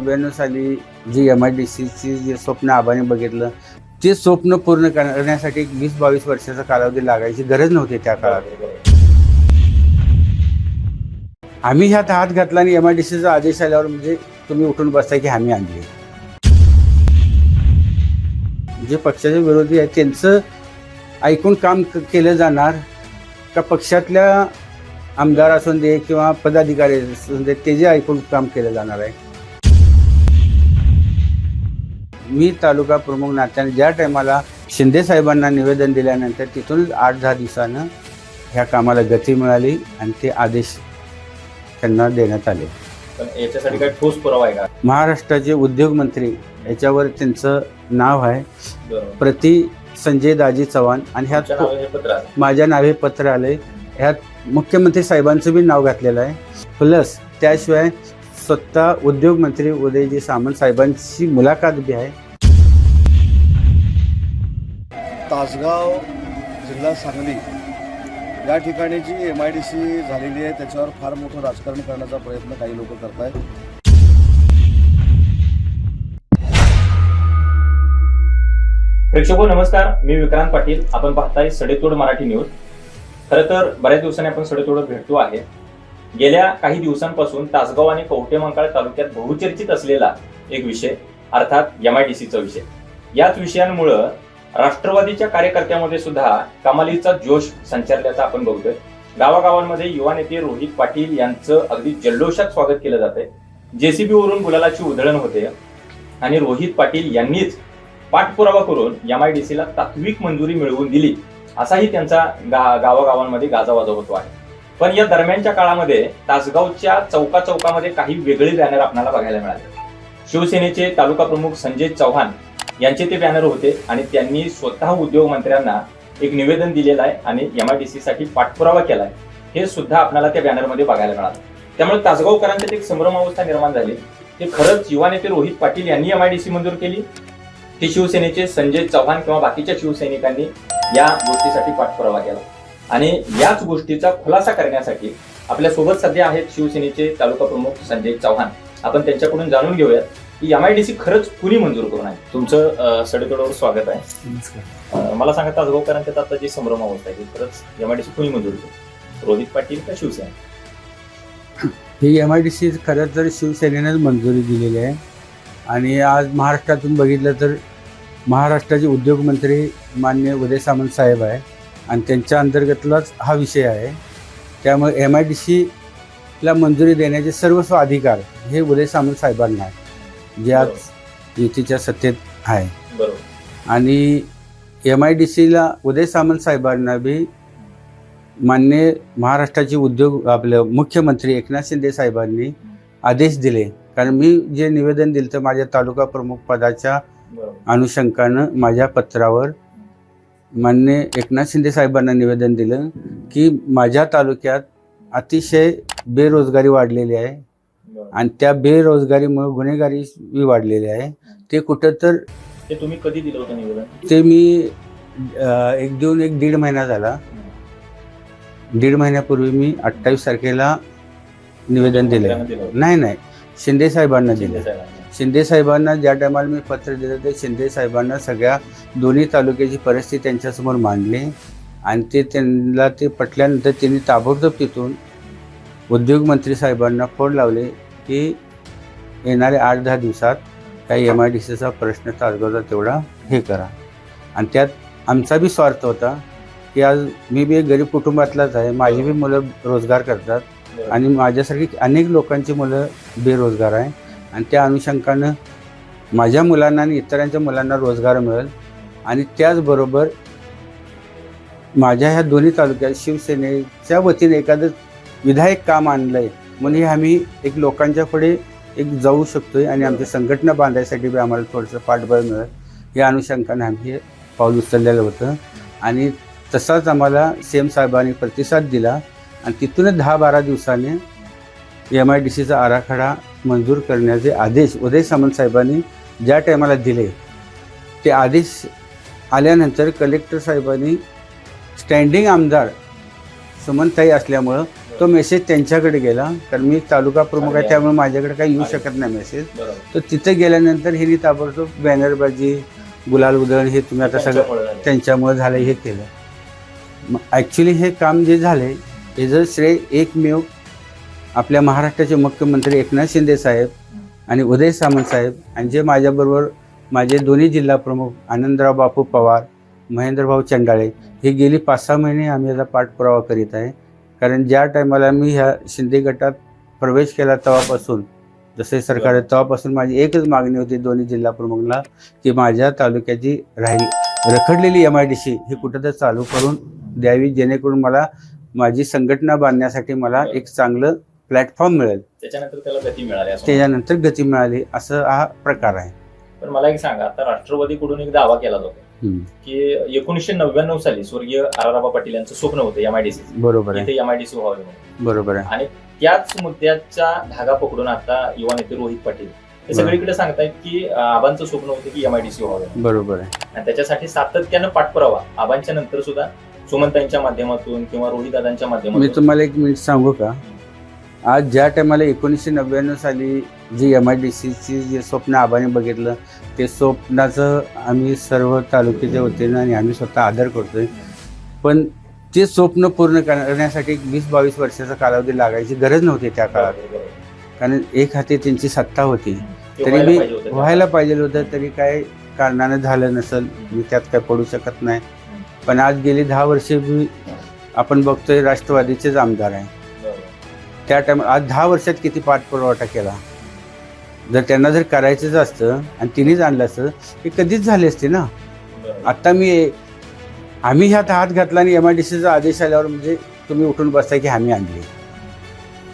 नव्याण्णव साली जी M I D सीची जे स्वप्न आबाने बघितलं ते स्वप्न पूर्ण करण्यासाठी एक वीस बावीस वर्षाचा कालावधी लागायची गरज नव्हती त्या काळात. आम्ही ह्यात हात घातला आणि एम आय डी सीचा आदेश आल्यावर म्हणजे तुम्ही उठून बसताय की आम्ही आणली. जे पक्षाचे विरोधी आहेत त्यांचं ऐकून काम केलं जाणार. का पक्षातल्या आमदार असून दे किंवा पदाधिकारी असून दे ते जे ऐकून काम केलं जाणार आहे. मी तालुका प्रमुख नात्याने ज्या टायमाला शिंदे साहेबांना निवेदन दिल्यानंतर तिथून आठ दहा दिवसानं ह्या कामाला गती मिळाली आणि ते आदेश त्यांना देण्यात आले. याच्यासाठी काही ठोस पुरावा आहे का? महाराष्ट्राचे उद्योग मंत्री याच्यावर त्यांचं नाव आहे. प्रति संजय दाजी चव्हाण आणि ह्यात. माझ्या नावे पत्र आले ह्यात मुख्यमंत्री साहेबांचं बी नाव घातलेलं आहे. प्लस त्याशिवाय स्वतः उद्योग मंत्री उदयजी सामंत साहेबांची मुलाखत बी आहे. तासगाव जिल्हा सांगली या ठिकाणी G M I D C झालेली आहे त्याच्यावर फार मोठं राजकारण करण्याचा प्रयत्न काही लोक करत आहेत प्रेक्षको नमस्कार. मी विक्रांत पाटील. आपण पाहताय सडेतोड मराठी न्यूज. खरं तर बऱ्याच दिवसांनी आपण सडेतोड भेटतो आहे. गेल्या काही दिवसांपासून तासगाव आणि कवठे मंकाळ तालुक्यात बहुचर्चित असलेला एक विषय अर्थात एम आय डी सीचा विषय. याच विषयांमुळं राष्ट्रवादीच्या कार्यकर्त्यामध्ये सुद्धा कमालीचा जोश संचारल्याचा आपण बघतोय. गावागावांमध्ये युवा नेते रोहित पाटील यांचं अगदी जल्लोषात स्वागत केलं जात जेसीबी वरून गुलालाची उधळण होते आणि रोहित पाटील यांनीच पाठपुरावा करून एम आय डी सीला तात्विक मंजुरी मिळवून दिली असाही त्यांचा गा गावागावांमध्ये गाजावाजा होतो आहे. पण या दरम्यानच्या काळामध्ये तासगावच्या चौका चौकामध्ये काही वेगळे बॅनर आपल्याला बघायला मिळाले. शिवसेनेचे तालुका प्रमुख संजय चव्हाण यांचे ते बॅनर होते आणि त्यांनी स्वतः उद्योग मंत्र्यांना एक निवेदन दिलेलं आहे आणि एम आय डी सी साठी पाठपुरावा केलाय हे सुद्धा आपल्याला त्या बॅनरमध्ये बघायला मिळालं. त्यामुळे तासगावकरांच्यात एक संभ्रमावस्था निर्माण झाली ते खरंच युवा नेते रोहित पाटील यांनी एम आय डी सी मंजूर केली. ते शिवसेनेचे संजय चव्हाण किंवा बाकीच्या शिवसैनिकांनी या गोष्टीसाठी पाठपुरावा केला. आणि याच गोष्टीचा खुलासा करण्यासाठी आपल्यासोबत सध्या आहेत शिवसेनेचे तालुका प्रमुख संजय चव्हाण. आपण त्यांच्याकडून जाणून घेऊयात की एम आय डी सी खरंच कुणी मंजूर करून आहे तुमचं अं, सडेतोडावर स्वागत आहे. मला सांगा तासगावकरांच्यात आता जी संभ्रम अवस्था आहे खरंच एम आय डी सी कुणी मंजूर केली? रोहित पाटील का शिवसेना? ही एम आय डी सी खरं तर शिवसेनेनंच मंजुरी दिलेली आहे. आणि आज महाराष्ट्रातून बघितलं तर महाराष्ट्राचे उद्योगमंत्री मान्य उदय सामंत साहेब आहे. आणि त्यांच्या अंतर्गतलाच हा विषय आहे. त्यामुळे एम आय डी सीला मंजुरी देण्याचे सर्वस्व अधिकार हे उदय सामंत साहेबांना आहे. जे आज युतीच्या सत्तेत आहे. आणि एम आय डी सीला उदय सामंत साहेबांना बी मान्य महाराष्ट्राचे उद्योग आपलं मुख्यमंत्री एकनाथ शिंदे साहेबांनी आदेश दिले. कारण मी जे निवेदन दिलं तर माझ्या तालुका प्रमुख पदाच्या अनुषंगानं माझ्या पत्रावर मान्य एकनाथ शिंदे साहेबांना निवेदन दिलं की माझ्या तालुक्यात अतिशय बेरोजगारी वाढलेली आहे. आणि त्या बेरोजगारीमुळे गुन्हेगारी बी वाढलेली आहे. ते कुठं तर ते तुम्ही कधी दिलं होतं निवेदन? ते मी एक देऊन एक दीड महिना झाला. दीड महिन्यापूर्वी मी अठ्ठावीस तारखेला निवेदन दिलं. नाही नाही. शिंदे साहेबांना दिलं. शिंदे साहेबांना ज्या टायमाला मी पत्र दिलं ते शिंदे साहेबांना सगळ्या दोन्ही तालुक्याची परिस्थिती त्यांच्यासमोर मांडली आणि ते त्यांना ते पटल्यानंतर त्यांनी ताबडतोब तिथून उद्योगमंत्री साहेबांना फोन लावले की येणाऱ्या आठ दहा दिवसात काही एम आय डी सीचा प्रश्न तासगावचा तेवढा हे करा. आणि त्यात आमचा बी स्वार्थ होता की आज मी बी एक गरीब कुटुंबातलाच आहे. माझी बी मुलं रोजगार करतात आणि माझ्यासारखी अनेक लोकांची मुलं बेरोजगार आहे. आणि त्या अनुषंगानं माझ्या मुलांना आणि इतरांच्या मुलांना रोजगार मिळेल. आणि त्याचबरोबर माझ्या ह्या दोन्ही तालुक्यात शिवसेनेच्या वतीने एखादं विधायक काम आणलं आहे म्हणून हे आम्ही एक लोकांच्या पुढे एक जाऊ शकतोय आणि आमची संघटना बांधायसाठी बी आम्हाला थोडंसं पाठबळ मिळेल. या अनुषंगाने आम्ही हे पाऊल उचललेलं होतं. आणि तसाच आम्हाला सीएम साहेबांनी प्रतिसाद दिला. आणि तिथूनच दहा बारा दिवसाने एम आय डी सीचा आराखडा मंजूर करण्याचे आदेश उदय सामंत साहेबांनी ज्या टायमाला दिले ते आदेश आल्यानंतर कलेक्टर साहेबांनी स्टँडिंग आमदार सुमनताई असल्यामुळं तो मेसेज त्यांच्याकडे गेला. कारण मी तालुका प्रमुख आहे त्यामुळे माझ्याकडे काही येऊ शकत नाही मेसेज तर तिथे गेल्यानंतर हे ताबडतोब बॅनरबाजी गुलाल उधळण हे तुम्ही आता सगळं त्यांच्यामुळे झालं. त्यांच्यामुळे झालं हे केलं. ॲक्च्युली हे काम जे झाले हे जर श्रेय एकमेव आपल्या महाराष्ट्राचे मुख्यमंत्री एकनाथ शिंदे साहेब आणि उदय सामंत साहेब आणि जे माझ्याबरोबर माझे दोन्ही जिल्हा प्रमुख आनंदराव बापू पवार महेंद्रभाऊ चंडाळे हे गेली पाच सहा महिने आम्ही याचा पाठपुरावा करीत आहे. कारण ज्या टायमाला मी ह्या शिंदे गटात प्रवेश केला तेव्हापासून जसे सरकार तेव्हापासून माझी एकच मागणी होती दोन्ही जिल्हा प्रमुखला की माझ्या तालुक्याची राहील रखडलेली एम आय डी सी ही कुठंतरी चालू करून द्यावी जेणेकरून मला माझी संघटना बांधण्यासाठी मला एक चांगलं प्लॅटफॉर्म मिळेल. त्याच्यानंतर त्याला गती मिळाली असं. त्याच्यानंतर गती मिळाली असं हा प्रकार आहे. पण मला एक सांगा आता राष्ट्रवादीकडून एक दावा केला जातो. की एकोणीसशे नव्याण्णव साली स्वर्गीय आराराबा पाटील यांचं स्वप्न होतं एमआयडीसी बरोबर आहे. एमआयडीसी व्हावे म्हणून बरोबर आहे. आणि त्याच मुद्द्याचा धागा पकडून आता युवा नेते रोहित पाटील हे सगळीकडे सांगतायत की आबांचं स्वप्न होतं की एमआयडीसी व्हावे. बरोबर आहे. आणि त्याच्यासाठी सातत्यानं पाठपुरावा आबांच्या नंतर सुद्धा सुमंतांच्या माध्यमातून किंवा रोहित दादांच्या मी माध्यमातून तुम्हाला एक मिनिट सांगू का? आज ज्या टायमाला एकोणीसशे नव्याण्णव साली जी एम आय डी सीची जे स्वप्न आबाने बघितलं ते स्वप्नाचं आम्ही सर्व तालुक्याच्या वतीनं आणि आम्ही स्वतः आदर करतोय पण ते स्वप्न पूर्ण करण्यासाठी एक वीस बावीस वर्षाचा कालावधी लागायची गरज नव्हती त्या काळात कारण एक हाती त्यांची सत्ता होती तरी मी. व्हायला पाहिजे होतं तरी काय कारणानं झालं नसेल मी त्यात काय पडू शकत नाही पण आज गेली दहा वर्षे मी आपण बघतोय राष्ट्रवादीचेच आमदार आहे. त्या टाइम आज दहा वर्षात किती पाठपुरवठा केला? जर त्यांना जर करायचंच असतं आणि तिनेच आणलं असतं हे कधीच झाले असते ना? बरोबर. आता मी आम्ही ह्यात हात घातला आणि एम आय डी सीचा आदेश आल्यावर म्हणजे तुम्ही उठून बसताय की आम्ही आणली.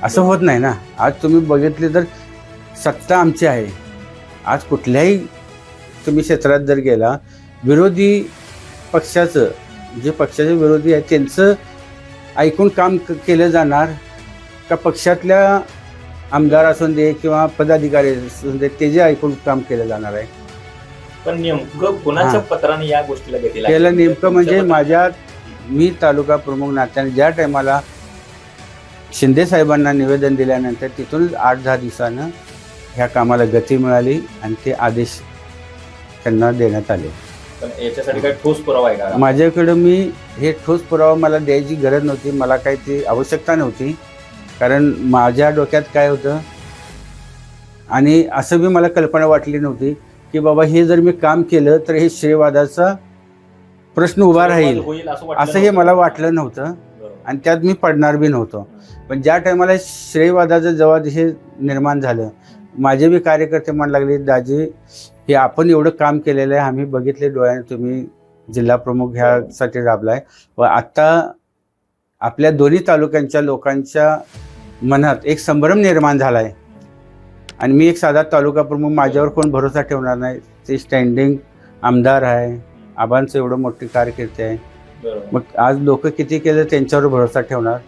असं होत नाही ना? आज तुम्ही बघितले तर सत्ता आमची आहे. आज कुठल्याही तुम्ही क्षेत्रात जर गेला विरोधी पक्षाचं जे पक्षाचे विरोधी आहे त्यांचं ऐकून काम केलं जाणार का पक्षातल्या आमदार असून दे किंवा पदाधिकारी असून दे ते जे ऐकून काम केलं जाणार आहे पण नेमकं कुणाच्या. पत्राने या गोष्टीला गती लागली? त्याला नेमकं म्हणजे तुमच्या माझ्या मी तालुका प्रमुख नात्याने ज्या टायमाला शिंदे साहेबांना निवेदन दिल्यानंतर तिथूनच आठ दहा दिवसानं ह्या कामाला गती मिळाली आणि ते आदेश त्यांना देण्यात आले पण याच्यासाठी काही ठोस पुरावा आहे का माझ्याकडं मी हे ठोस पुरावा मला द्यायची गरज नव्हती मला काही ती आवश्यकता नव्हती कारण माझ्या डोक्यात काय होतं? आणि असं बी मला कल्पना वाटली नव्हती की बाबा हे जर मी काम केलं तर हे श्रेयवादाचा प्रश्न उभा राहील. असं हे. मला वाटलं नव्हतं. आणि त्यात मी पडणार बी नव्हतो. पण ज्या टायमाला श्रेयवादाचं जेव्हा हे निर्माण झालं माझे बी कार्यकर्ते म्हणायला लागले दाजी हे आपण एवढं काम केलेलं आहे आम्ही बघितले डोळ्याने तुम्ही जिल्हा प्रमुख ह्यासाठी राबलाय. व आत्ता आपल्या दोन्ही तालुक्यांच्या लोकांच्या मनात एक संभ्रम निर्माण झाला आहे आणि मी एक साधा तालुका प्रमुख माझ्यावर कोण भरोसा ठेवणार नाही. ते स्टँडिंग आमदार आहे. आबांचं एवढं मोठी कारकीर्द आहे. मग आज लोक किती केलं त्यांच्यावर भरोसा ठेवणार?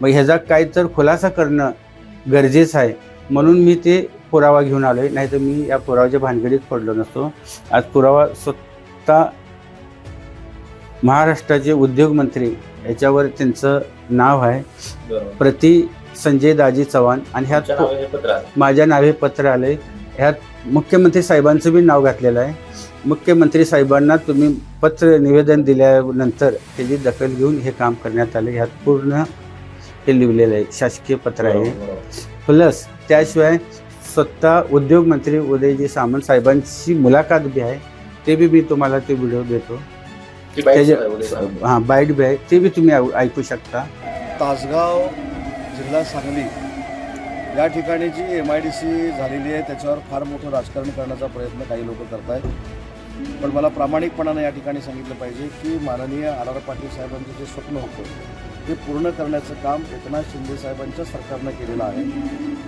मग ह्याचा काही तर खुलासा करणं गरजेचं आहे. म्हणून मी ते पुरावा घेऊन आलो आहे नाही तर मी या पुराव्याच्या भानगडीत पडलो नसतो. आज पुरावा स्वतः महाराष्ट्राचे उद्योगमंत्री याच्यावर त्यांचं नाव आहे. प्रति संजय दाजी चव्हाण आणि ह्यात. माझ्या नावे पत्र आले. ह्यात मुख्यमंत्री साहेबांचं बी नाव घातलेलं आहे. मुख्यमंत्री साहेबांना तुम्ही पत्र निवेदन दिल्यानंतर त्याची दखल घेऊन हे काम करण्यात आले. ह्यात पूर्ण हे लिहिलेलं आहे. शासकीय पत्र आहे. प्लस त्याशिवाय स्वतः उद्योगमंत्री उदयजी सामंत साहेबांची मुलाखत बी आहे. ते बी मी तुम्हाला ते व्हिडिओ देतो. त्याच्या. हां बाईट बी आहे. ते बी तुम्ही ऐ- ऐकू शकता. तासगाव जिल्हा सांगली या ठिकाणी जी एम आय डी सी झालेली आहे त्याच्यावर फार मोठं राजकारण करण्याचा प्रयत्न काही लोक करत आहेत पण मला प्रामाणिकपणानं या ठिकाणी सांगितलं पाहिजे की माननीय आर आर पाटील साहेबांचं जे स्वप्न होतं ते पूर्ण करण्याचं काम एकनाथ शिंदे साहेबांच्या सरकारनं केलेलं आहे.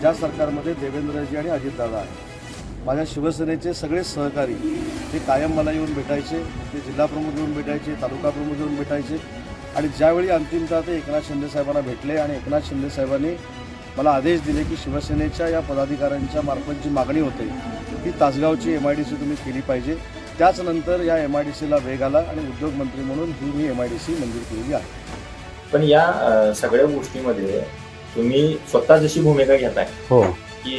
ज्या सरकारमध्ये देवेंद्रजी आणि अजितदादा आहे माझ्या शिवसेनेचे सगळे सहकारी ते कायम मला येऊन भेटायचे ते जिल्हा प्रमुख येऊन भेटायचे तालुका प्रमुख येऊन भेटायचे आणि ज्यावेळी अंतिमतः ते एकनाथ शिंदे साहेबांना भेटले आणि एकनाथ शिंदे साहेबांनी मला आदेश दिले की शिवसेनेच्या या पदाधिकाऱ्यांच्या मार्फत जी मागणी होते ती तासगावची एम आय डी सी तुम्ही केली पाहिजे. त्याच नंतर या एम आय डी सीला वेग आला आणि उद्योगमंत्री म्हणून ही मी एम आय डी सी मंजूर केलेली आहे. पण या सगळ्या गोष्टीमध्ये तुम्ही स्वतः जशी भूमिका घेताय हो. की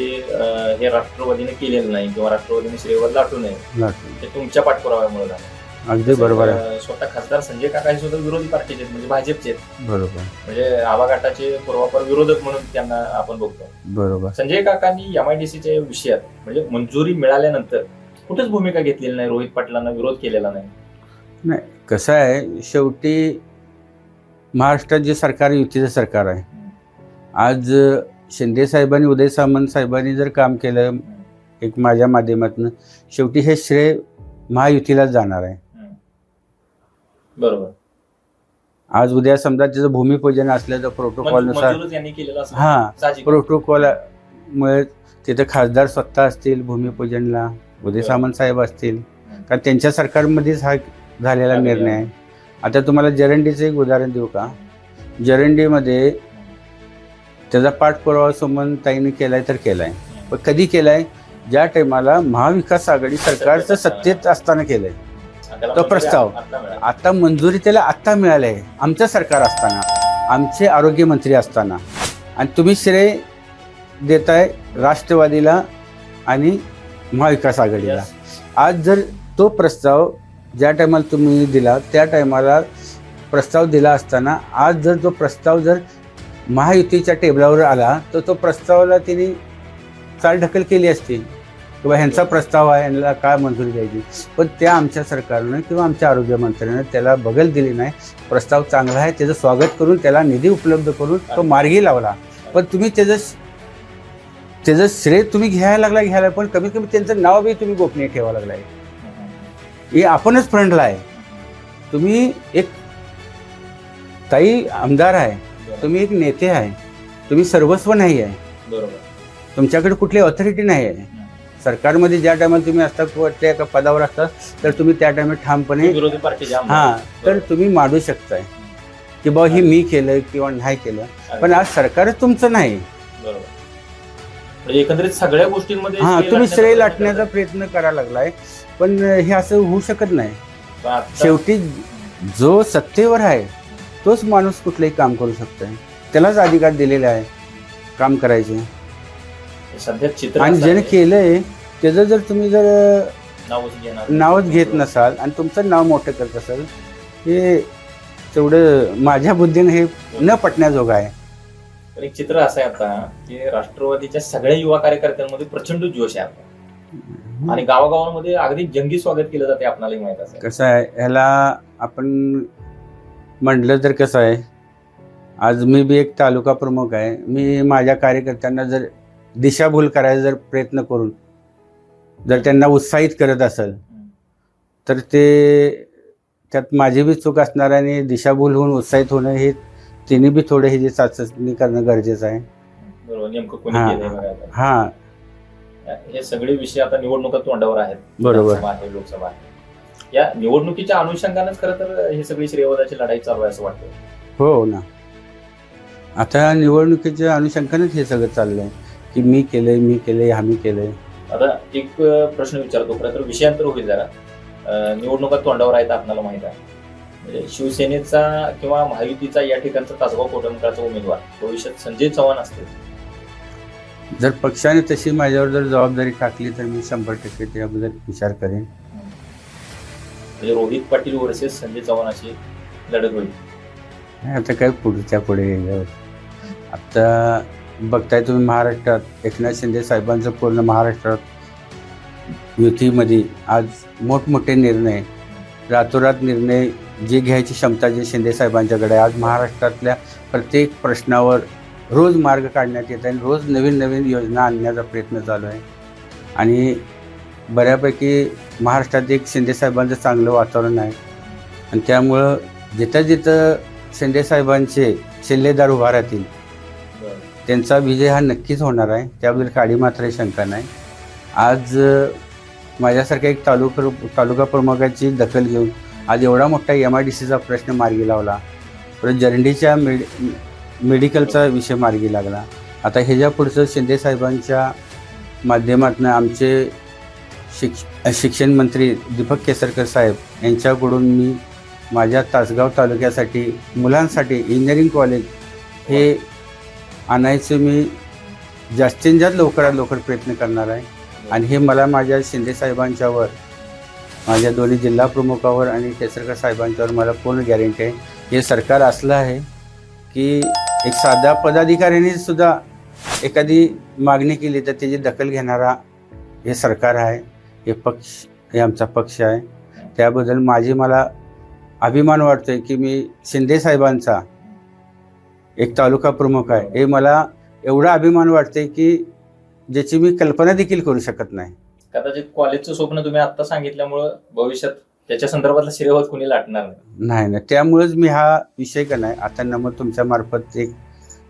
हे राष्ट्रवादीने केलेलं नाही किंवा राष्ट्रवादीने श्रेयवर लाटू नये. ते तुमच्या पाठपुराव्यामुळे झालं. अगदी बरोबर आहे. अं, स्वतः खासदार संजय काका हे सुद्धा विरोधी पार्टीचे आहेत म्हणजे भाजपचे आहेत. बरोबर. म्हणजे आवाघाटाचे पूर्वापर विरोधक म्हणून त्यांना आपण बघतो. बरोबर. संजय काकांनी एमआयडीसीच्या विषयात म्हणजे मंजुरी मिळाल्यानंतर कुठेच भूमिका घेतलेली नाही रोहित पाटलांना विरोध केलेला नाही. नाही कसं आहे शेवटी महाराष्ट्रात जे सरकार युतीचं सरकार आहे. आज अ, शिंदे साहेबांनी उदय सामंत साहेबांनी जर काम केलं एक माझ्या माध्यमातून शेवटी हे श्रेय महायुतीलाच जाणार आहे. बरोबर. आज उद्या समजा त्याचं भूमिपूजन असल्याचं प्रोटोकॉलनुसार असं हा साहजिक. प्रोटोकॉलमुळे तिथं खासदार स्वतः असतील भूमिपूजनला उदय सामंत साहेब असतील. कारण त्यांच्या सरकारमध्येच हा झालेला निर्णय आहे. आता तुम्हाला जरंडीचं एक उदाहरण देऊ का? जरंडीमध्ये त्याचा पाठपुरावा सोमन ताईने केलाय तर केलाय. पण कधी केलाय? ज्या टायमाला महाविकास आघाडी सरकारचं सत्तेत असताना केलंय. तो प्रस्ताव. आता मंजुरी त्याला आत्ता मिळाली आहे आमचं सरकार असताना आमचे आरोग्यमंत्री असताना. आणि तुम्ही श्रेय देताय राष्ट्रवादीला आणि महाविकास आघाडीला. आज जर तो प्रस्ताव ज्या टायमाला तुम्ही दिला त्या टायमाला प्रस्ताव दिला असताना आज जर तो प्रस्ताव जर महायुतीच्या टेबलावर आला तर तो प्रस्तावाला तिने चालढकल केली असती. किंवा ह्यांचा प्रस्ताव आहे यांना काय मंजुरी द्यायची? पण त्या आमच्या सरकारनं किंवा आमच्या आरोग्यमंत्र्यानं त्याला बगल दिली नाही. प्रस्ताव चांगला आहे त्याचं स्वागत करून त्याला निधी उपलब्ध करून तो मार्गी लावला. पण तुम्ही त्याचं त्याचं श्रेय तुम्ही घ्यायला लागला घ्यायला पण कमीत कमी त्यांचं नाव बी तुम्ही गोपनीय ठेवा लागलाय हे आपणच फ्रंटला आहे. तुम्ही एक ताई आमदार आहे तुम्ही एक नेते आहे तुम्ही सर्वस्व नाही आहे. बरोबर. तुमच्याकडे कुठली ऑथॉरिटी नाही आहे. सरकारमध्ये ज्या टायमाला तुम्ही असता किंवा त्या एका पदावर असता तर तुम्ही त्या टायमाला ठामपणे विरोधी पार्टीचे आमदार. हा तर तुम्ही मांडू शकताय. की बाबा हे मी केलं किंवा नाही केलं. पण आज सरकारच तुमचं नाही. बरोबर. म्हणजे एकंदरीत सगळ्या गोष्टींमध्ये हा तुम्ही श्रेय लाटण्याचा प्रयत्न करायला लागलाय. पण हे असं होऊ शकत नाही. शेवटी जो सत्तेवर आहे तोच माणूस कुठलंही काम करू शकतोय. त्यालाच अधिकार दिलेले आहे काम करायचे. सध्या चित्र आणि ज्याने केलंय त्याचं जर तुम्ही जर नावच घेणार. नावच घेत नसाल आणि तुमचं नाव मोठं करत असाल हे तेवढं माझ्या बुद्धीने हे न पटण्याजोगं आहे. तर एक चित्र असं आहे आता की राष्ट्रवादीच्या सगळ्या युवा कार्यकर्त्यांमध्ये प्रचंड जोश आहे आता. आणि गावागावांमध्ये अगदी जंगी स्वागत केलं जाते आपल्याला माहीत असेल. कसं आहे ह्याला आपण म्हटलं तर कसं आहे आज मी बी एक तालुका प्रमुख आहे. मी माझ्या कार्यकर्त्यांना जर दिशाभूल करायचा जर प्रयत्न करून जर त्यांना उत्साहित करत असेल तर ते त्यात माझी बी चूक असणार आणि दिशाभूल होऊन उत्साहित होणं हे तिने बी थोडं हे जे चाचणी करणं गरजेचं आहे. हा. हां. हे सगळे विषय आता निवडणुका तोंडावर आहेत. बरोबर. आहे लोकसभा आहे. या निवडणुकीच्या अनुषंगानेच खरं तर हे सगळी श्रेयवादाची लढाई चालू आहे असं वाटतं हो ना. आता निवडणुकीच्या अनुषंगानेच हे सगळं चाललंय. की मी केलंय मी केलंय आम्ही केलंय. आता एक प्रश्न विचारतो. खरं तर विषयांतर होईल जरा. निवडणुका तोंडावर आहेत आपल्याला माहीत आहे. म्हणजे शिवसेनेचा किंवा महायुतीचा या ठिकाणचा तासगाव कोटमकाळचा उमेदवार. भविष्यात संजय चव्हाण असतील. जर पक्षाने तशी माझ्यावर जर जबाबदारी टाकली तर मी शंभर टक्के त्याबद्दल विचार करेन. म्हणजे रोहित पाटील वर्सेस संजय चव्हाण अशी लढत होईल. आता काय पुढच्या पुढे गेल्यावर आता बघताय तुम्ही महाराष्ट्रात एकनाथ शिंदे साहेबांचं पूर्ण महाराष्ट्रात युतीमध्ये आज मोठमोठे निर्णय रातोरात निर्णय जे घ्यायची क्षमता जे शिंदे साहेबांच्याकडे आज महाराष्ट्रातल्या प्रत्येक प्रश्नावर रोज मार्ग काढण्यात येत आहे आणि रोज नवीन नवीन योजना आणण्याचा प्रयत्न चालू आहे. आणि बऱ्यापैकी महाराष्ट्रात एक शिंदे साहेबांचं चांगलं वातावरण आहे. आणि त्यामुळं जिथं जिथं शिंदे साहेबांचे शिल्लेदार उभा राहतील त्यांचा विजय हा नक्कीच होणार आहे. त्याबद्दल काडी मात्र शंका नाही. आज माझ्यासारख्या एक तालुका तालुका प्रमुखाची दखल घेऊन आज एवढा मोठा एम आय डी सीचा प्रश्न मार्गी लावला. परत जरंडीच्या मेड मेडिकलचा विषय मार्गी लागला. आता ह्याच्या पुढचं शिंदे साहेबांच्या माध्यमातून आमचे शिक्ष शिक्षण मंत्री दीपक केसरकर साहेब यांच्याकडून मी माझ्या तासगाव तालुक्यासाठी मुलांसाठी इंजिनिअरिंग कॉलेज हे आणायचं मी जास्तीत जास्त लवकरात लवकर प्रयत्न करणार आहे. आणि हे मला माझ्या शिंदे साहेबांच्यावर माझ्या दोन्ही जिल्हा प्रमुखावर आणि केसरकर साहेबांच्यावर मला पूर्ण गॅरंटी आहे. हे सरकार असलं आहे की एक साधा पदाधिकाऱ्यांनी सुद्धा एखादी मागणी केली तर त्याची दखल घेणारा हे सरकार आहे हे पक्ष हे आमचा पक्ष आहे. त्याबद्दल माझी मला अभिमान वाटतोय की मी शिंदे साहेबांचा एक तालुका प्रमुख आहे. हे मला एवढा अभिमान वाटते की ज्याची मी कल्पना देखील करू शकत नाही. कदाचित कॉलेजचं स्वप्न तुम्ही आता सांगितल्यामुळं भविष्यात त्याच्या संदर्भातला श्रेय कुणी लाटणार नाही. नाही ना त्यामुळेच मी हा विषय का नाही आता नमूद तुमच्या मार्फत एक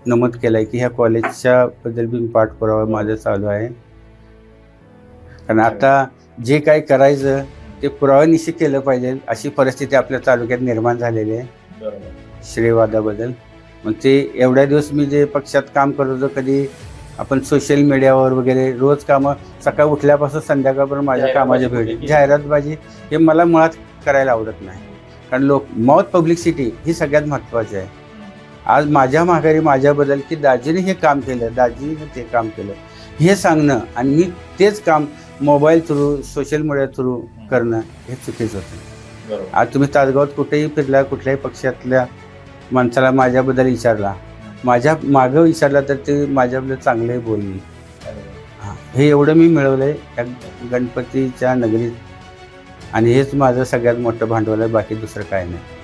नमूद केलं आहे की ह्या कॉलेजच्या बद्दल बी पाठपुरावा माझं चालू आहे. कारण आता जे काही करायचं ते पुराव्यानिशी केलं पाहिजे अशी परिस्थिती आपल्या तालुक्यात निर्माण झालेली आहे. बरोबर. श्रेयवादाबद्दल मग ते एवढ्या दिवस मी जे पक्षात काम करत होतो कधी आपण सोशल मीडियावर वगैरे रोज कामं सकाळ उठल्यापासून संध्याकाळपर्यंत माझ्या कामाच्या भेटी जाहिरातबाजी हे मला मुळात करायला आवडत नाही. कारण लोक मौत पब्लिसिटी ही सगळ्यात महत्त्वाची आहे. आज माझ्या माघारी माझ्याबद्दल की दाजीने हे काम केलं दाजीने ते काम केलं हे सांगणं आणि मी तेच काम mobile through social media through करणं हे चुकीचं होतं. आज तुम्ही तासगावात कुठेही फिरला कुठल्याही पक्षातल्या माणसाला माझ्याबद्दल विचारला. माझ्या मागं विचारला तर ते माझ्याबद्दल चांगले बोलली. हां हे एवढं मी मिळवलं आहे त्या गणपतीच्या नगरीत. आणि हेच माझं सगळ्यात मोठं भांडवल आहे बाकी दुसरं काय नाही.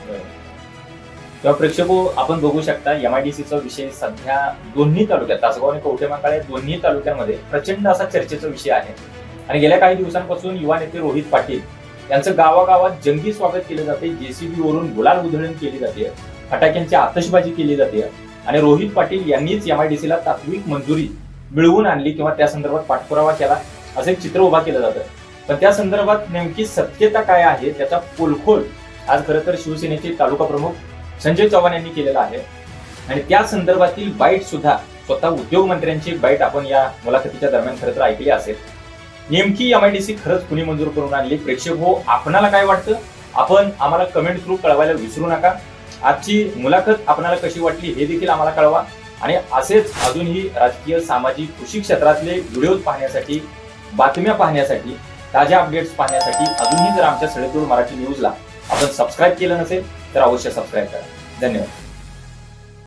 तेव्हा प्रेक्षक आपण बघू शकता एमा डी सीचा विषय सध्या दोन्ही तालुक्यात तासगाव आणि कवठेमंकाळ दोन्ही तालुक्यांमध्ये प्रचंड असा चर्चेचा विषय आहे. आणि गेल्या काही दिवसांपासून युवा नेते रोहित पाटील यांचं गावागावात जंगी स्वागत केलं जाते जेसीबी वरून गुलाल उधळण केली जाते. फटाक्यांची आतषबाजी केली जाते. आणि रोहित पाटील यांनीच एमआयडीसीला तात्विक मंजुरी मिळवून आणली किंवा त्या संदर्भात पाठपुरावा केला असं एक चित्र उभा केलं जातं. पण त्या संदर्भात नेमकी सत्यता काय आहे त्याचा पोलखोल आज खरं तर शिवसेनेचे तालुका प्रमुख संजय चव्हाण यांनी केलेला आहे. आणि त्या संदर्भातील बाईट सुद्धा स्वतः उद्योग मंत्र्यांची बाईट आपण या मुलाखतीच्या दरम्यान खरं तर ऐकली असेल. नेमकी एमआयडीसी खरंच कुणी मंजूर करून आणली? प्रेक्षक हो आपणाला काय वाटतं? आपण आम्हाला कमेंट थ्रू कळवायला विसरू नका. आजची मुलाखत आपणाला कशी वाटली हे देखील आम्हाला कळवा. आणि असेच अजूनही राजकीय सामाजिक कृषी क्षेत्रातले व्हिडिओज पाहण्यासाठी बातम्या पाहण्यासाठी ताज्या अपडेट्स पाहण्यासाठी अजूनही जर आमच्या सडेतोड मराठी न्यूजला आपण सबस्क्राईब केलं नसेल तर अवश्य सबस्क्राईब करा. धन्यवाद.